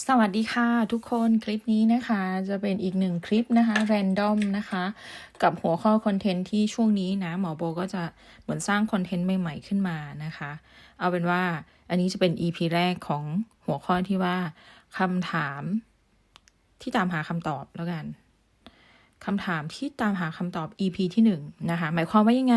สวัสดีค่ะทุกคนคลิปนี้นะคะจะเป็นอีกหนึ่งคลิปนะคะ แรนดอมนะคะ กับหัวข้อคอนเทนต์ที่ช่วงนี้นะ หมอโบก็จะเหมือนสร้างคอนเทนต์ใหม่ๆขึ้นมานะคะ เอาเป็นว่าอันนี้จะเป็น EP แรกของหัวข้อที่ว่าคำถามที่ตามหาคำตอบแล้วกัน คำถามที่ตามหาคำตอบ EP ที่หนึ่งนะคะ หมายความว่ายังไง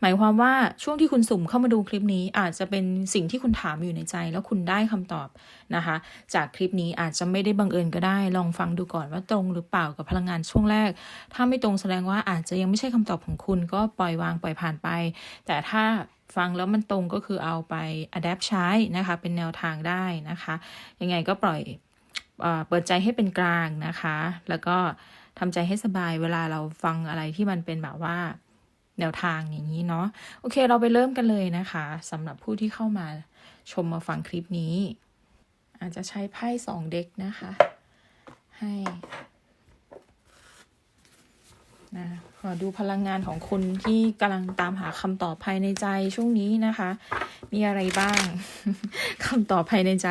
หมายความว่าช่วงที่คุณสุ่มเข้ามาดูคลิปนี้ อาจจะเป็นสิ่งที่คุณถามอยู่ในใจ แล้วคุณได้คำตอบนะคะ จากคลิปนี้อาจจะไม่ได้บังเอิญก็ได้ ลองฟังดูก่อนว่าตรงหรือเปล่ากับพลังงานช่วงแรก ถ้าไม่ตรงแสดงว่าอาจจะยังไม่ใช่คำตอบของคุณ ก็ปล่อยวางปล่อยผ่านไป แต่ถ้าฟังแล้วมันตรงก็คือเอาไป adapt ใช้นะคะ เป็นแนวทางได้นะคะ ยังไงก็ปล่อยเอเปิดใจให้เป็นกลางนะคะ แล้วก็ ทำใจให้สบายเวลาเราฟังอะไรที่มันเป็นแบบว่าแนวทางอย่างนี้เนาะโอเค เราไปเริ่มกันเลยนะคะสำหรับผู้ที่เข้ามาชมมาฟังคลิปนี้ อาจจะใช้ไพ่สองเด็กนะคะ ให้นะขอดูพลังงานของคุณที่กำลังตามหาคำตอบภายในใจช่วงนี้นะคะ มีอะไรบ้างคำตอบภายในใจ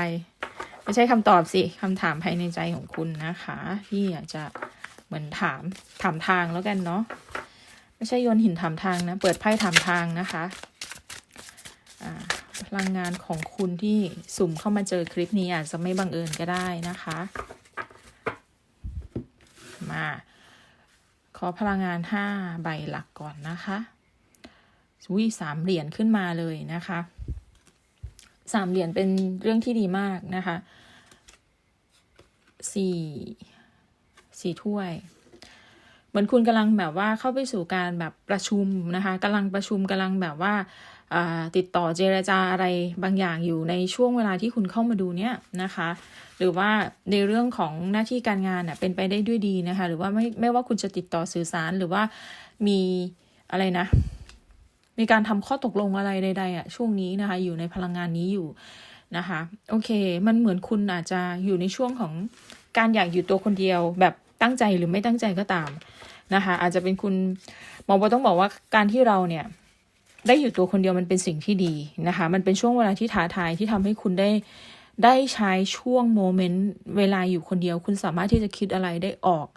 ไม่ใช่คำตอบสิคำถามภายในใจของคุณนะคะ ที่อยากจะ มือนถามถามทางแล้วกันเนาะไม่ใช่โยนหินถามทางนะ เปิดไพ่ถามทางนะคะพลังงานของคุณที่สุ่มเข้ามาเจอคลิปนี้อาจจะไม่บังเอิญก็ได้นะคะ มา ขอพลังงานห้าใบหลักก่อนนะคะอุ้ยสามเหรียญขึ้นมาเลยนะคะสามเหรียญเป็นเรื่องที่ดีมากนะคะสี่ สี่ถ้วย เหมือนคุณกำลังแบบว่าเข้าไปสู่การแบบประชุมนะคะกำลังประชุมกำลังแบบว่าติดต่อเจรจาอะไรบางอย่างอยู่ในช่วงเวลาที่คุณเข้ามาดูเนี้ยนะคะ หรือว่าในเรื่องของหน้าที่การงานเน่ะเป็นไปได้ด้วยดีนะคะ หรือว่าไม่ไม่ว่าคุณจะติดต่อสื่อสารหรือว่ามีอะไรนะ มีการทำข้อตกลงอะไรใดๆอะช่วงนี้นะคะ อยู่ในพลังงานนี้อยู่นะคะ โอเค มันเหมือนคุณอาจจะอยู่ในช่วงของการอยากอยู่ตัวคนเดียวแบบ ตั้งใจหรือไม่ตั้งใจก็ตามนะคะ อาจจะเป็นคุณหมอโบต้องบอกว่าการที่เราเนี่ยได้อยู่ตัวคนเดียวมันเป็นสิ่งที่ดีนะคะ มันเป็นช่วงเวลาที่ท้าทายที่ทำให้คุณได้ได้ใช้ช่วงโมเมนต์เวลาอยู่คนเดียว คุณสามารถที่จะคิดอะไรได้ออก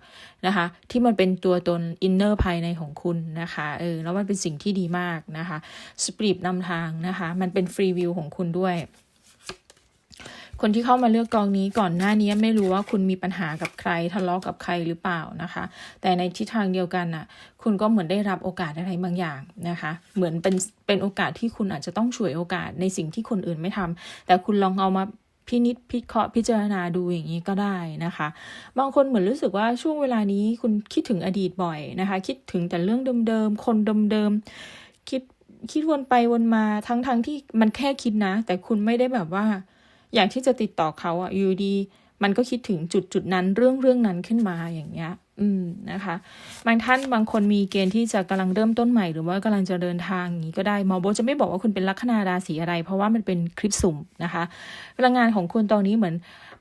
นะคะ ที่มันเป็นตัวตนอินเนอร์ภายในของคุณนะคะเออแล้วมันเป็นสิ่งที่ดีมากนะคะสปริตนำทางนะคะ มันเป็นฟรีวิวของคุณด้วย คนที่เข้ามาเลือกกองนี้ก่อนหน้านี้ไม่รู้ว่าคุณมีปัญหากับใครทะเลาะกับใครหรือเปล่านะคะ แต่ในทิศทางเดียวกันน่ะ คุณก็เหมือนได้รับโอกาสอะไรบางอย่างนะคะ เหมือนเป็นเป็นโอกาสที่คุณอาจจะต้องฉวยโอกาสในสิ่งที่คนอื่นไม่ทำแต่คุณลองเอามาพินิจพิเคราะห์พิจารณาดูอย่างนี้ก็ได้นะคะ บางคนเหมือนรู้สึกว่าช่วงเวลานี้คุณคิดถึงอดีตบ่อยนะคะ คิดถึงแต่เรื่องเดิมๆคนเดิมๆคิดคิดวนไปวนมาทั้งๆทที่มันแค่คิดนะ แต่คุณไม่ได้แบบว่า อยากที่จะติดต่อเขาอะอยู่ดี มันก็คิดถึงจุดจุดนั้นเรื่องเรื่องนั้นขึ้นมาอย่างเงี้ย อืมนะคะบางท่านบางคนมีเกณฑ์ที่จะกำลังเริ่มต้นใหม่ หรือว่ากำลังจะเดินทางอย่างนี้ก็ได้หมอโบจะไม่บอกว่าคุณเป็นลัคนาราศีอะไร เพราะว่ามันเป็นคลิปสุ่มนะคะพลังงานของคุณตอนนี้เหมือน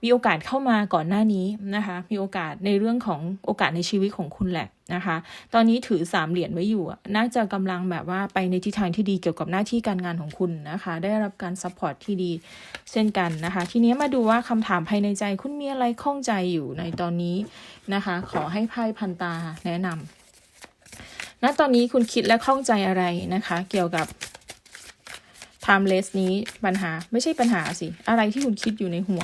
มีโอกาสเข้ามาก่อนหน้านี้นะคะ มีโอกาสในเรื่องของโอกาสในชีวิตของคุณแหละนะคะ ตอนนี้ถือสามเหรียญไว้อยู่ น่าจะกำลังแบบว่าไปในทิศทางที่ดีเกี่ยวกับหน้าที่การงานของคุณนะคะ ได้รับการซัพพอร์ตที่ดีเช่นกันนะคะ ทีนี้มาดูว่าคำถามภายในใจคุณมีอะไรข้องใจอยู่ในตอนนี้นะคะ ขอให้ไพ่พันตาแนะนำณตอนนี้คุณคิดและข้องใจอะไรนะคะ เกี่ยวกับ timeless นี้ปัญหาไม่ใช่ปัญหาสิ อะไรที่คุณคิดอยู่ในหัว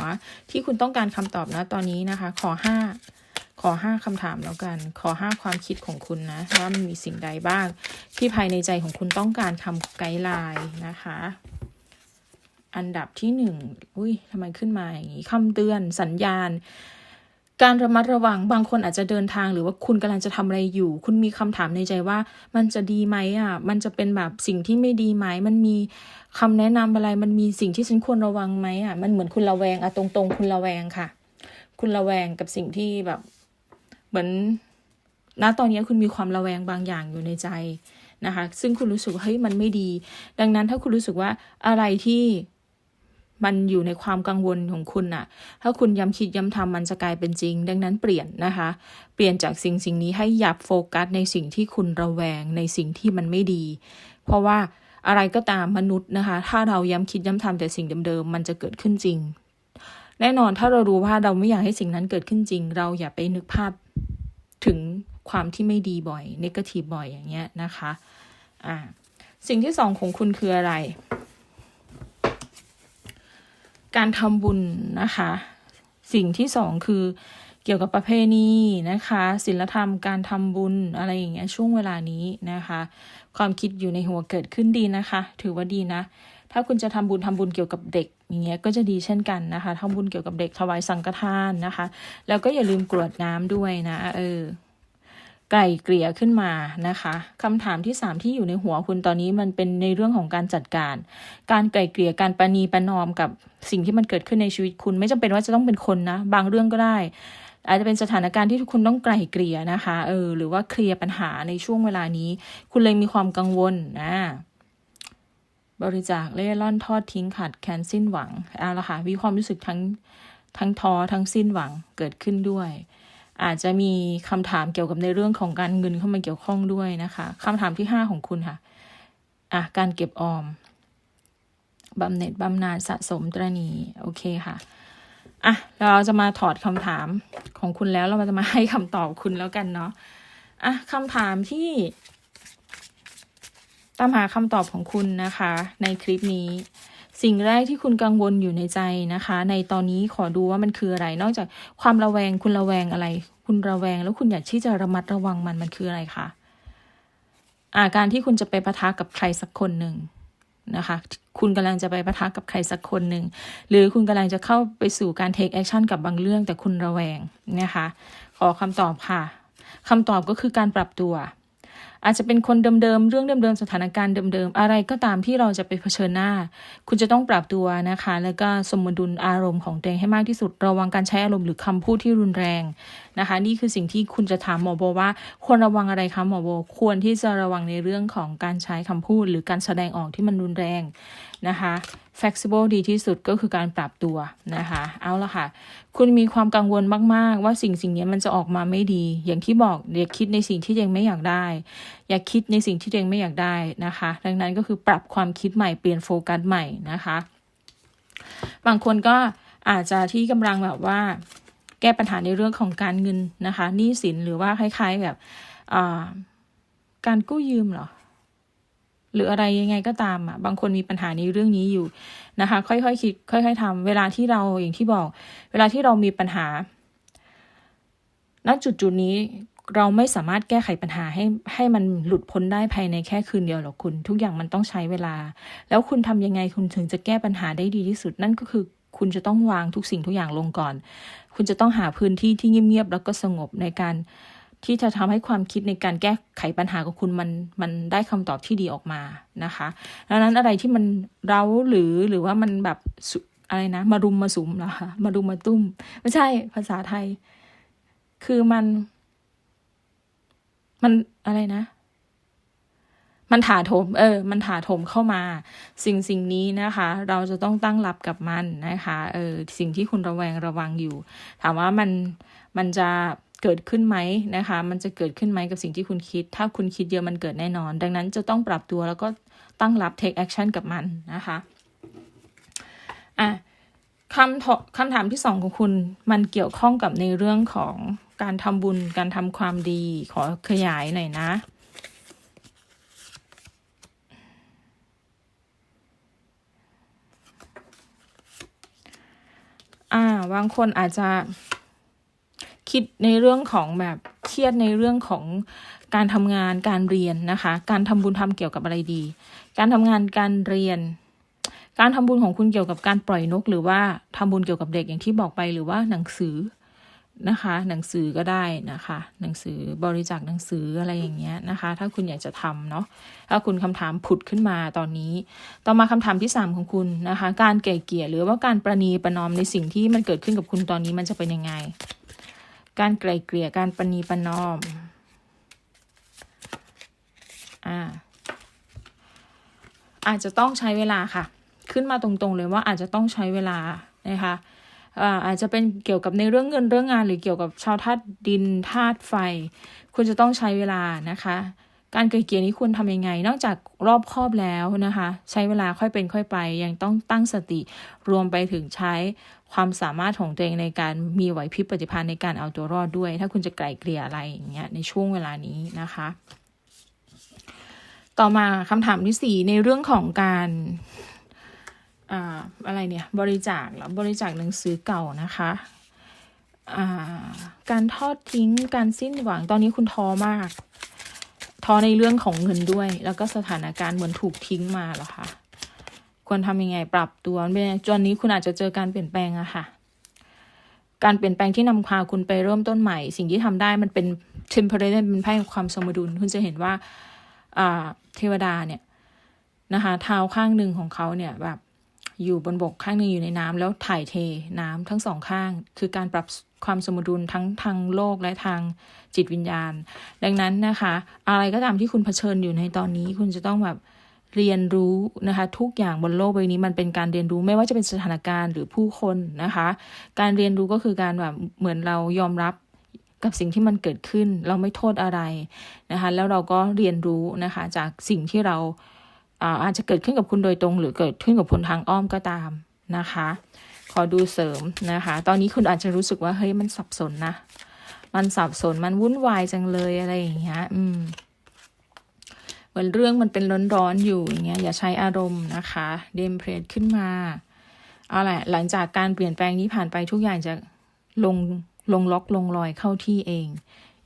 ที่คุณต้องการคำตอบนะตอนนี้นะคะ ขอห้าขอห้าคำถามแล้วกัน ขอห้าความคิดของคุณนะ ว่ามันมีสิ่งใดบ้าง ที่ภายในใจของคุณต้องการคำไกด์ไลน์นะคะ อันดับที่หนึ่งอุ้ยทำไมขึ้นมาอย่างนี้คำเตือนสัญญาณ การระมัดระวังบางคนอาจจะเดินทางหรือว่าคุณกำลังจะทำอะไรอยู่ คุณมีคำถามในใจว่า มันจะดีไหมอะ มันจะเป็นแบบสิ่งที่ไม่ดีไหม มันมีคำแนะนำอะไร มันมีสิ่งที่ฉันควรระวังไหมอะ มันเหมือนคุณระแวงอะตรงๆ คุณระแวงค่ะ คุณระแวงกับสิ่งที่แบบ เหมือนณตอนนี้คุณมีความระแวงบางอย่างอยู่ในใจนะคะ ซึ่งคุณรู้สึกเฮ้ยมันไม่ดี ดังนั้นถ้าคุณรู้สึกว่าอะไรที่ มันอยู่ในความกังวลของคุณน่ะถ้าคุณย้ำคิดย้ำทำมันจะกลายเป็นจริง ดังนั้นเปลี่ยนนะคะ เปลี่ยนจากสิ่งสิ่งนี้ให้หยับโฟกัสในสิ่งที่คุณระแวงในสิ่งที่มันไม่ดี เพราะว่าอะไรก็ตามมนุษย์นะคะ ถ้าเราย้ำคิดย้ำทำแต่สิ่งเดิมๆมันจะเกิดขึ้นจริง แน่นอนถ้าเรารู้ว่าเราไม่อยากให้สิ่งนั้นเกิดขึ้นจริง เราอย่าไปนึกภาพถึงความที่ไม่ดีบ่อยนกาทีบ่อยอย่างเงี้ยนะคะ อ่า สิ่งที่สองของคุณคืออะไร การทำบุญนะคะ สิ่งที่สองคือเกี่ยวกับประเพณีนะคะศีลธรรมการทำบุญอะไรอย่างเงี้ยช่วงเวลานี้นะคะ ความคิดอยู่ในหัวเกิดขึ้นดีนะคะ ถือว่าดีนะ ถ้าคุณจะทำบุญทำบุญเกี่ยวกับเด็กอย่างเงี้ยก็จะดีเช่นกันนะคะทำบุญเกี่ยวกับเด็กถวายสังฆทานนะคะ แล้วก็อย่าลืมกรวดน้ำด้วยนะเออ ไก่เกลี่ยขึ้นมานะคะคำถามที่สามที่อยู่ในหัวคุณตอนนี้มันเป็นในเรื่องของการจัดการ การไก่เกลี่ยการประนีประนอมกับสิ่งที่มันเกิดขึ้นในชีวิตคุณ ไม่จำเป็นว่าจะต้องเป็นคนนะ บางเรื่องก็ได้ อาจจะเป็นสถานการณ์ที่ทุกคนต้องไกล่เกลี่ยนะคะเออหรือว่าเคลียร์ปัญหาในช่วงเวลานี้ คุณเลยมีความกังวลนะบริจาคเล่ร่อนทอดทิ้งขาดแคลนสิ้นหวังเอาละค่ะมีความรู้สึกทั้งทั้งท้อทั้งสิ้นหวังเกิดขึ้นด้วย อาจจะมีคำถามเกี่ยวกับในเรื่องของการเงินเข้ามาเกี่ยวข้องด้วยนะคะคำถามที่ห้าของคุณค่ะอะการเก็บออมบำเหน็จบำนาญสะสมตรณีโอเคค่ะอะเราจะมาถอดคำถามของคุณแล้วเราจะมาให้คำตอบคุณแล้วกันเนาะอะคำถามที่ตามหาคำตอบของคุณนะคะ ในคลิปนี้ สิ่งแรกที่คุณกังวลอยู่ในใจนะคะ ในตอนนี้ขอดูว่ามันคืออะไร นอกจากความระแวงคุณระแวงอะไร คุณระแวงแล้วคุณอยากที่จะระมัดระวังมันมันคืออะไรคะอาการที่คุณจะไปปะทะกับใครสักคนหนึ่งนะคะ คุณกำลังจะไปปะทะกับใครสักคนหนึ่ง หรือคุณกำลังจะเข้าไปสู่การ take action กับบางเรื่องแต่คุณระแวงนะคะ ขอคำตอบค่ะคำตอบก็คือการปรับตัว อาจจะเป็นคนเดิมๆ เรื่องเดิมๆ สถานการณ์เดิมๆ อะไรก็ตามที่เราจะไปเผชิญหน้า คุณจะต้องปรับตัวนะคะ แล้วก็สมดุลอารมณ์ของตัวเองให้มากที่สุด ระวังการใช้อารมณ์หรือคำพูดที่รุนแรงนะคะ นี่คือสิ่งที่คุณจะถามหมอโบว่าควรระวังอะไรคะหมอโบ ควรที่จะระวังในเรื่องของการใช้คำพูด หรือการแสดงออกที่มันรุนแรงนะคะ flexible ดีที่สุดก็คือการปรับตัวนะคะ เอาละค่ะ คุณมีความกังวลมาก ๆ ว่าสิ่งสิ่งนี้มันจะออกมาไม่ดี อย่างที่บอกอย่าคิดในสิ่งที่ยังไม่อยากได้ อย่าคิดในสิ่งที่ยังไม่อยากได้นะคะ ดังนั้นก็คือปรับความคิดใหม่เปลี่ยนโฟกัสใหม่นะคะ บางคนก็อาจจะที่กำลังแบบว่า แก้ปัญหาในเรื่องของการเงินนะคะหนี้สินหรือว่าคล้าย ๆแบบการกู้ยืมเหรอ หรืออะไรยังไงก็ตามอะบางคนมีปัญหาในเรื่องนี้อยู่นะคะ ค่อยๆคคิดค่อย ๆทำเวลาที่เราอย่างที่บอก เวลาที่เรามีปัญหาณจุดจุดนี้เราไม่สามารถแก้ไขปัญหาให้ให้มันหลุดพ้นได้ภายในแค่คืนเดียวหรอกคุณ ทุกอย่างมันต้องใช้เวลา แล้วคุณทำยังไงคุณถึงจะแก้ปัญหาได้ดีที่สุด นั่นก็คือคุณจะต้องวางทุกสิ่งทุกอย่างลงก่อน คุณจะต้องหาพื้นที่ที่เงียบๆแล้วก็สงบในการ ที่จะทำให้ความคิดในการแก้ไขปัญหาของคุณมันมันได้คำตอบที่ดีออกมานะคะดังนั้นอะไรที่มันเร้าหรือหรือว่ามันแบบอะไรนะ มารุมมาสุมเหรอคะมารุมมาตุ้ม ไม่ใช่ภาษาไทย คือมัน มันอะไรนะ มันถาโถม เออ มันถาโถมเข้ามา สิ่งสิ่งนี้นะคะ เราจะต้องตั้งรับกับมันนะคะ เออ สิ่งที่คุณระแวงระวังอยู่ ถามว่ามันมันจะ เกิดขึ้นไหมนะคะ มันจะเกิดขึ้นไหมกับสิ่งที่คุณคิด ถ้าคุณคิดเยอะมันเกิดแน่นอน ดังนั้นจะต้องปรับตัวแล้วก็ตั้งรับ take action กับมันนะคะอะคำคำถามที่สองของคุณมันเกี่ยวข้องกับในเรื่องของการทำบุญการทำความดีขอขยายหน่อยนะอ่าบางคนอาจจะ คิดในเรื่องของแบบเครียดในเรื่องของการทำงานการเรียนนะคะ การทำบุญทำเกี่ยวกับอะไรดี การทำงานการเรียน การทำบุญของคุณเกี่ยวกับการปล่อยนก หรือว่าทำบุญเกี่ยวกับเด็กอย่างที่บอกไปหรือว่าหนังสือนะคะ หนังสือก็ได้นะคะ หนังสือบริจาคหนังสืออะไรอย่างเงี้ยนะคะ ถ้าคุณอยากจะทำเนาะถ้าคุณคำถามผุดขึ้นมาตอนนี้ ต่อมาคำถามที่สามของคุณนะคะ การเก่เกี่ยหรือว่าการประนีประนอมในสิ่งที่มันเกิดขึ้นกับคุณตอนนี้มันจะเป็นยังไง การไกล่เกลี่ยการปณีประนอม อ่า อาจจะต้องใช้เวลาค่ะ ขึ้นมาตรงๆเลยว่าอาจจะต้องใช้เวลานะคะอาจจะเป็นเกี่ยวกับในเรื่องเงินเรื่องงาน หรือเกี่ยวกับชาวธาตุดินธาตุไฟ คุณจะต้องใช้เวลานะคะ การไกลเกลี่ยนี้ควรทำยังไง นอกจากรอบคอบแล้วนะคะ ใช้เวลาค่อยเป็นค่อยไป ยังต้องตั้งสติรวมไปถึงใช้ความสามารถของตัวเองในการมีไหวพริบปฏิภาณในการเอาตัวรอดด้วย ถ้าคุณจะไกลเกลี่ยอะไรอย่างเงี้ยในช่วงเวลานี้นะคะ ต่อมาคำถามที่สี่ในเรื่องของการอ่าอะไรเนี่ยบริจาคหรือบริจาคหนังสือเก่านะคะการทอดทิ้งการสิ้นหวังตอนนี้คุณท้อมาก ท้อในเรื่องของเงินด้วย แล้วก็สถานการณ์เหมือนถูกทิ้งมาเหรอคะควรทำยังไงปรับตัวเป็นจนนี้คุณอาจจะเจอการเปลี่ยนแปลงอะค่ะ การเปลี่ยนแปลงที่นำพาคุณไปเริ่มต้นใหม่ สิ่งที่ทำได้มันเป็น temporary เป็นไพ่ของความสมดุล คุณจะเห็นว่าอ่าเทวดาเนี่ยนะคะเท้าข้างหนึ่งของเขาเนี่ยแบบ อยู่บนบกข้างหนึ่งอยู่ในน้ำแล้วถ่ายเทน้ำทั้งสองข้าง คือการปรับความสมดุลทั้งทางโลกและทางจิตวิญญาณ ดังนั้นนะคะ อะไรก็ตามที่คุณเผชิญอยู่ในตอนนี้ คุณจะต้องแบบเรียนรู้นะคะ ทุกอย่างบนโลกใบนี้มันเป็นการเรียนรู้ไม่ว่าจะเป็นสถานการณ์หรือผู้คนนะคะ การเรียนรู้ก็คือการแบบเหมือนเรายอมรับกับสิ่งที่มันเกิดขึ้น เราไม่โทษอะไรนะคะ แล้วเราก็เรียนรู้นะคะจากสิ่งที่เรา อาจจะเกิดขึ้นกับคุณโดยตรง หรือเกิดขึ้นกับคนทางอ้อมก็ตามนะคะ ขอดูเสริมนะคะ ตอนนี้คุณอาจจะรู้สึกว่าเฮ้ยมันสับสนนะ มันสับสนมันวุ่นวายจังเลยอะไรอย่างเงี้ย อืมเหมือนเรื่องมันเป็นร้อนๆอยู่อย่างเงี้ยอย่าใช้อารมณ์นะคะเดมเพลทขึ้นมาเอาแหละหลังจากการเปลี่ยนแปลงนี้ผ่านไปทุกอย่างจะลงลงล็อกลงรอยเข้าที่เอง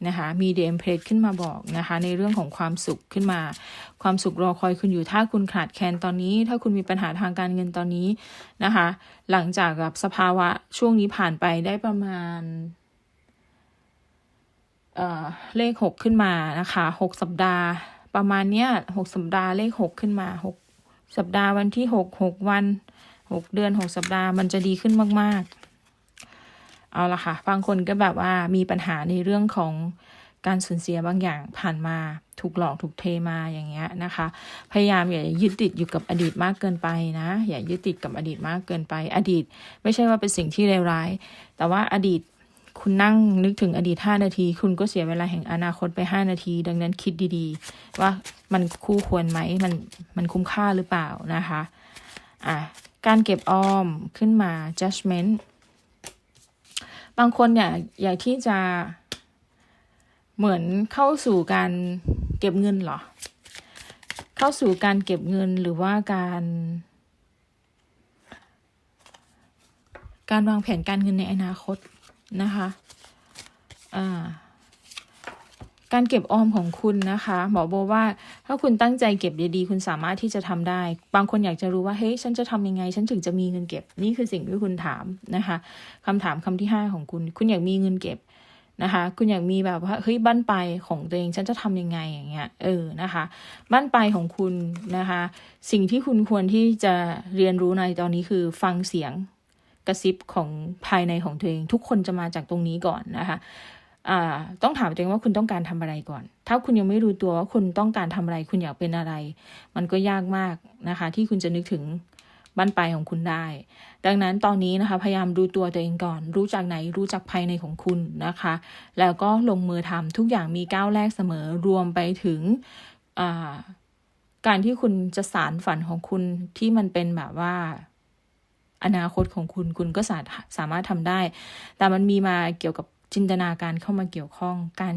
นะคะมีเดมเพลทขึ้นมาบอกนะคะ ในเรื่องของความสุขขึ้นมา ความสุขรอคอยคุณอยู่ถ้าคุณขาดแคลนตอนนี้ ถ้าคุณมีปัญหาทางการเงินตอนนี้นะคะ หลังจากกับสภาวะช่วงนี้ผ่านไปได้ประมาณเอ่อเลขหกขึ้นมานะคะหกสัปดาห์ ประมาณเนี้ยหกสัปดาห์เลขหกขึ้นมาหกสัปดาห์วันที่หกหกวันหกเดือนหกสัปดาห์มันจะดีขึ้นมาก ๆ เอาละค่ะ บางคนก็แบบว่ามีปัญหาในเรื่องของการสูญเสียบางอย่างผ่านมาถูกหลอกถูกเทมาอย่างเงี้ยนะคะ พยายามอย่ายึดติดอยู่กับอดีตมากเกินไปนะ อย่ายึดติดกับอดีตมากเกินไป อดีต ไม่ใช่ว่าเป็นสิ่งที่เลวร้าย แต่ว่าอดีตคุณนั่งนึกถึงอดีต 5 นาที คุณก็เสียเวลาแห่งอนาคตไป 5 นาที ดังนั้นคิดดีๆ ว่ามันคู่ควรไหมมันมันคุ้มค่าหรือเปล่านะคะอะการเก็บออมขึ้นมา judgment บางคนเนี่ยอยากที่จะเหมือนเข้าสู่การเก็บเงินหรอ เข้าสู่การเก็บเงินหรือว่าการ การวางแผนการเงินในอนาคตนะคะ อ่า การเก็บออมของคุณนะคะหมอโบว่า ถ้าคุณตั้งใจเก็บดีๆ คุณสามารถที่จะทำได้ บางคนอยากจะรู้ว่าเฮ้ยฉันจะทำยังไง ฉันถึงจะมีเงินเก็บ นี่คือสิ่งที่คุณถามนะคะคำถามคำที่ห้าของคุณ คุณอยากมีเงินเก็บนะคะ คุณอยากมีแบบว่าเฮ้ยบ้านปลายของตัวเองฉันจะทำยังไงอย่างเงี้ยเออนะคะบ้านปลายของคุณนะคะ สิ่งที่คุณควรที่จะเรียนรู้ในตอนนี้คือฟังเสียงกระซิบของภายในของตัวเอง ทุกคนจะมาจากตรงนี้ก่อนนะคะ ต้องถามตัวเองว่าคุณต้องการทำอะไรก่อน ถ้าคุณยังไม่รู้ตัวว่าคุณต้องการทำอะไร คุณอยากเป็นอะไร มันก็ยากมากนะคะ ที่คุณจะนึกถึงบ้านปลายของคุณได้ ดังนั้นตอนนี้นะคะพยายามดูตัวตัวเองก่อน รู้จากไหนรู้จักภายในของคุณนะคะ แล้วก็ลงมือทำทุกอย่างมีก้าวแรกเสมอรวมไปถึงการที่คุณจะสารฝันของคุณที่มันเป็นแบบว่าอนาคตของคุณคุณก็สาสามารถทำได้ แต่มันมีมาเกี่ยวกับ จินตนาการเข้ามาเกี่ยวข้อง การ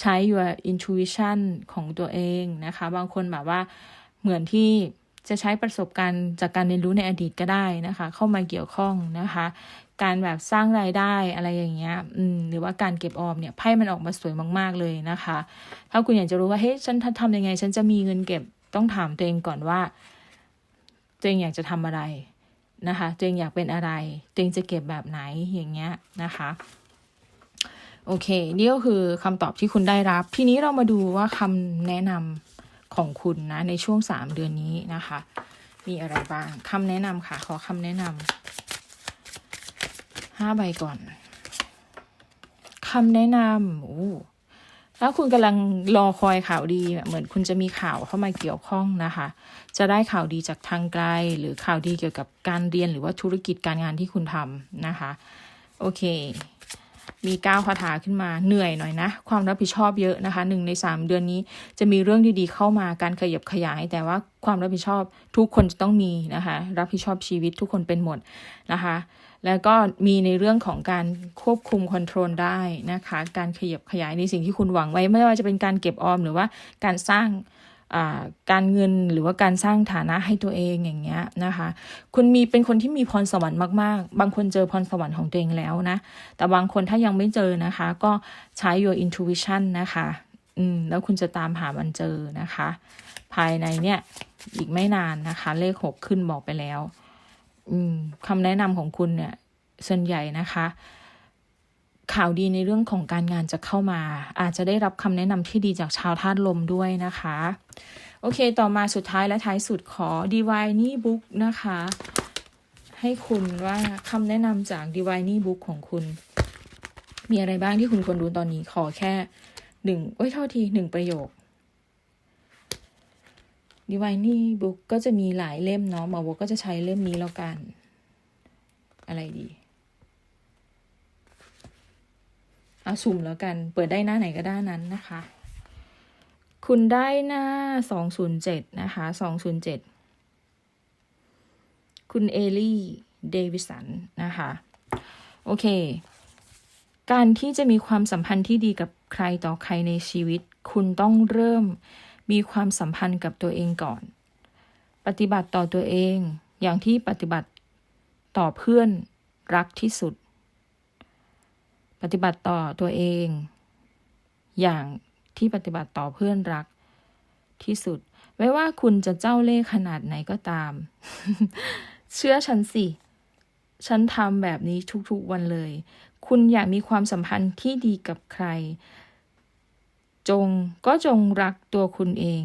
ใช้ your intuition ของตัวเองนะคะ บางคนแบบว่าเหมือนที่จะใช้ประสบการณ์จากการเรียนรู้ในอดีตก็ได้นะคะ เข้ามาเกี่ยวข้องนะคะ การแบบสร้างรายได้อะไรอย่างเงี้ยอืมหรือว่าการเก็บออมเนี่ยไพ่มันออกมาสวยมาก ๆเลยนะคะ ถ้าคุณอยากจะรู้ว่าเฮ้ยฉันทำยังไง ฉันจะมีเงินเก็บต้องถามตัวเองก่อนว่าตัวเองอยากจะทำอะไรนะคะตัวเองอยากเป็นอะไรตัวเองจะเก็บแบบไหนอย่างเงี้ยนะคะ โอเค นี่ก็คือคำตอบที่คุณได้รับ ทีนี้เรามาดูว่าคำแนะนำของคุณนะ ในช่วงสามเดือนนี้นะคะ มีอะไรบ้างคำแนะนำค่ะ ขอคำแนะนำห้าใบก่อนคำแนะนำโอ้ถ้าคุณกำลังรอคอยข่าวดีเหมือนคุณจะมีข่าวเข้ามาเกี่ยวข้องนะคะ จะได้ข่าวดีจากทางไกล หรือข่าวดีเกี่ยวกับการเรียนหรือว่าธุรกิจการงานที่คุณทำนะคะ โอเค มีก้าวคาถาขึ้นมาเหนื่อยหน่อยนะ ความรับผิดชอบเยอะนะคะหนึ่งในสามเดือนนี้จะมีเรื่องดีๆเข้ามาการขยับขยาย แต่ว่าความรับผิดชอบทุกคนจะต้องมีนะคะ รับผิดชอบชีวิตทุกคนเป็นหมดนะคะ แล้วก็มีในเรื่องของการควบคุมคอนโทรลได้นะคะ การขยับขยายในสิ่งที่คุณหวังไว้ไม่ว่าจะเป็นการเก็บออมหรือว่าการสร้าง การเงินหรือว่าการสร้างฐานะให้ตัวเองอย่างเงี้ยนะคะ คุณมีเป็นคนที่มีพรสวรรค์มากๆ บางคนเจอพรสวรรค์ของตัวเองแล้วนะ แต่บางคนถ้ายังไม่เจอนะคะ ก็ใช้ your intuition นะคะอืมแล้วคุณจะตามหามันเจอนะคะ ภายในเนี่ยอีกไม่นานนะคะ เลขหกขึ้นบอกไปแล้ว อืมคำแนะนำของคุณเนี่ยส่วนใหญ่นะคะ ข่าวดีในเรื่องของการงานจะเข้ามา อาจจะได้รับคำแนะนำที่ดีจากชาวธาตุลมด้วยนะคะ โอเคต่อมาสุดท้ายและท้ายสุดขอ Divine Book นะคะ ให้คุณว่าคำแนะนำจาก Divine Book ของคุณ มีอะไรบ้างที่คุณควรรู้ตอนนี้ขอแค่หนึ่งโอ้ยเท่าทีหนึ่งประโยค Divine Book ก็จะมีหลายเล่มเนาะหมอบอกก็จะใช้เล่มนี้แล้วกัน อะไรดี เอาสุ่มแล้วกัน เปิดได้หน้าไหนก็ได้นั้นนะคะ คุณได้หน้าสองศูนย์เจ็ดนะคะสองศูนย์เจ็ดคุณเอลี่เดวิสันนะคะ โอเค การที่จะมีความสัมพันธ์ที่ดีกับใครต่อใครในชีวิต คุณต้องเริ่มมีความสัมพันธ์กับตัวเองก่อน ปฏิบัติต่อตัวเองอย่างที่ปฏิบัติต่อเพื่อนรักที่สุด ปฏิบัติต่อตัวเอง อย่างที่ปฏิบัติต่อเพื่อนรักที่สุด ไม่ว่าคุณจะเจ้าเล่ห์ขนาดไหนก็ตาม เชื่อฉันสิ ฉันทำแบบนี้ทุกๆวันเลย คุณอยากมีความสัมพันธ์ที่ดีกับใคร จงก็จงรักตัวคุณเอง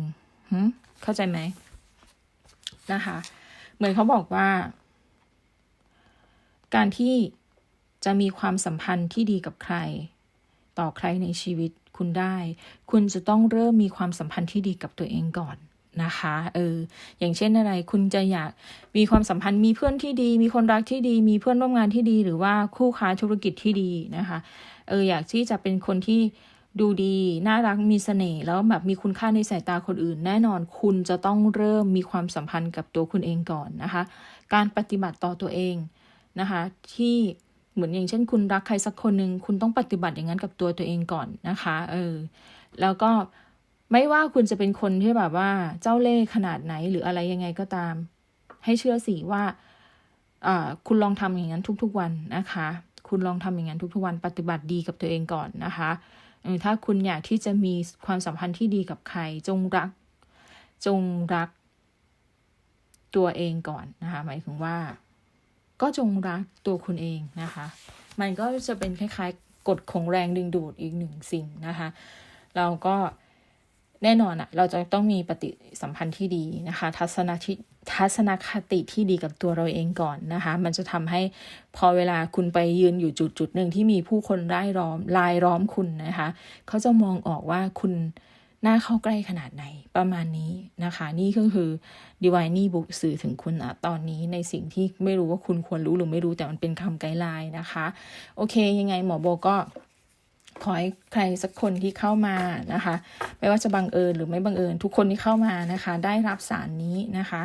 เข้าใจไหมนะคะ เหมือนเขาบอกว่า การที่ จะมีความสัมพันธ์ที่ดีกับใคร ต่อใครในชีวิตคุณได้ คุณจะต้องเริ่มมีความสัมพันธ์ที่ดีกับตัวเองก่อนนะคะเอออย่างเช่นอะไรคุณจะอยากมีความสัมพันธ์มีเพื่อนที่ดี มีคนรักที่ดี มีเพื่อนร่วมงานที่ดี หรือว่าคู่ค้าธุรกิจที่ดีนะคะเอออยากที่จะเป็นคนที่ดูดีน่ารักมีเสน่ห์แล้วแบบมีคุณค่าในสายตาคนอื่น แน่นอนคุณจะต้องเริ่มมีความสัมพันธ์กับตัวคุณเองก่อนนะคะ การปฏิบัติต่อตัวเองนะคะ ที่ เหมือนอย่างเช่น คุณรักใครสักคนหนึ่งคุณต้องปฏิบัติอย่างนั้นกับตัวตัวเองก่อนนะคะเออแล้วก็ไม่ว่าคุณจะเป็นคนที่แบบว่าเจ้าเล่ห์ขนาดไหนหรืออะไรยังไงก็ตาม ให้เชื่อสิว่าคุณลองทำอย่างนั้นทุกๆวันนะคะ คุณลองทำอย่างนั้นทุกๆวัน ปฏิบัติดีกับตัวเองก่อนนะคะถ้าคุณอยากที่จะมีความสัมพันธ์ที่ดีกับใคร จงรัก จงรักตัวเองก่อนนะคะ หมายถึงว่า ก็จงรักตัวคุณเองนะคะ มันก็จะเป็นคล้ายๆกฎของแรงดึงดูดอีกหนึ่งสิ่งนะคะ เราก็แน่นอนอะเราจะต้องมีปฏิสัมพันธ์ที่ดีนะคะ ทัศนทิทัศนคติที่ดีกับตัวเราเองก่อนนะคะ มันจะทำให้พอเวลาคุณไปยืนอยู่จุดจุดหนึ่งที่มีผู้คนได้ล้อมลายล้อมคุณนะคะ เขาจะมองออกว่าคุณ หน่าเข้าใกล้ขนาดไหนประมาณนี้นะคะ นี่ก็คือ Divine นี่บุกสื่อถึงคุณอะตอนนี้ในสิ่งที่ไม่รู้ว่าคุณควรรู้หรือไม่รู้แต่มันเป็นคำไกด์ไลน์นะคะ โอเค ยังไงหมอโบก็ขอให้ใครสักคนที่เข้ามานะคะ ไม่ว่าจะบังเอิญหรือไม่บังเอิญ ทุกคนที่เข้ามานะคะ ได้รับสารนี้นะคะ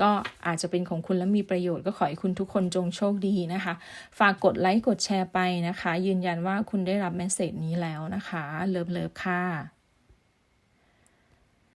ก็อาจจะเป็นของคุณและมีประโยชน์ก็ขอให้คุณทุกคนจงโชคดีนะคะ ฝากกดไลค์กดแชร์ไปนะคะ ยืนยันว่าคุณได้รับเมสเซจนี้แล้วนะคะ เลิฟเลิฟค่ะ